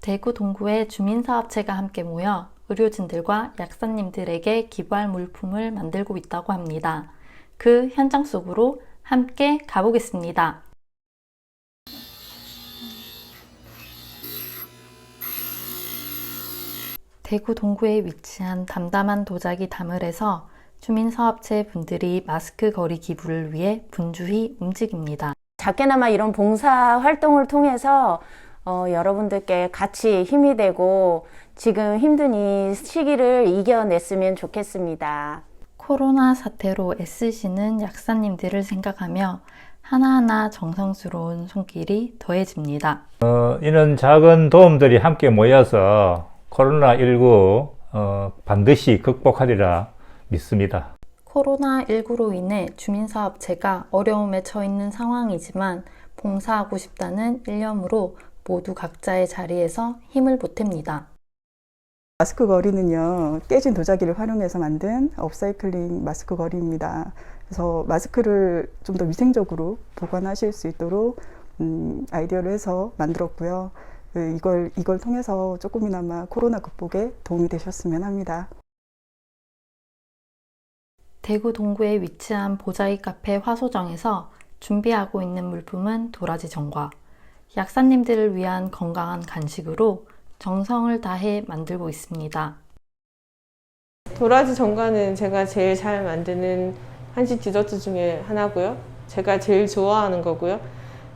대구 동구의 주민사업체가 함께 모여 의료진들과 약사님들에게 기부할 물품을 만들고 있다고 합니다. 그 현장 속으로 함께 가보겠습니다. 대구 동구에 위치한 담담한 도자기 다물에서 주민사업체 분들이 마스크 거리 기부를 위해 분주히 움직입니다. 작게나마 이런 봉사 활동을 통해서 어, 여러분들께 같이 힘이 되고 지금 힘든 이 시기를 이겨냈으면 좋겠습니다. 코로나 사태로 애쓰시는 약사님들을 생각하며 하나하나 정성스러운 손길이 더해집니다. 어, 이런 작은 도움들이 함께 모여서 코로나19 어, 반드시 극복하리라 믿습니다. 코로나19로 인해 주민사업체가 어려움에 처있는 상황이지만 봉사하고 싶다는 일념으로 모두 각자의 자리에서 힘을 보탭니다. 마스크 거리는요, 깨진 도자기를 활용해서 만든 업사이클링 마스크 거리입니다. 그래서 마스크를 좀 더 위생적으로 보관하실 수 있도록 음, 아이디어를 해서 만들었고요. 그 이걸, 이걸 통해서 조금이나마 코로나 극복에 도움이 되셨으면 합니다. 대구 동구에 위치한 보자기 카페 화소정에서 준비하고 있는 물품은 도라지 전과 약사님들을 위한 건강한 간식으로 정성을 다해 만들고 있습니다. 도라지 전과는 제가 제일 잘 만드는 한식 디저트 중에 하나고요. 제가 제일 좋아하는 거고요.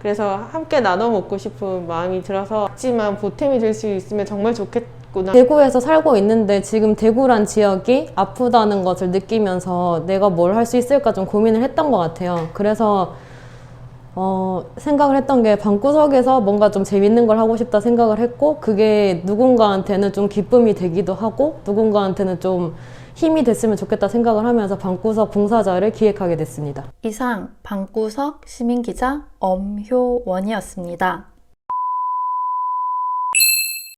그래서 함께 나눠 먹고 싶은 마음이 들어서 작지만 보탬이 될 수 있으면 정말 좋겠구나. 대구에서 살고 있는데 지금 대구란 지역이 아프다는 것을 느끼면서 내가 뭘 할 수 있을까 좀 고민을 했던 것 같아요. 그래서 어, 생각을 했던 게 방구석에서 뭔가 좀 재밌는 걸 하고 싶다 생각을 했고 그게 누군가한테는 좀 기쁨이 되기도 하고 누군가한테는 좀 힘이 됐으면 좋겠다 생각을 하면서 방구석 봉사자를 기획하게 됐습니다. 이상 방구석 시민기자 엄효원이었습니다.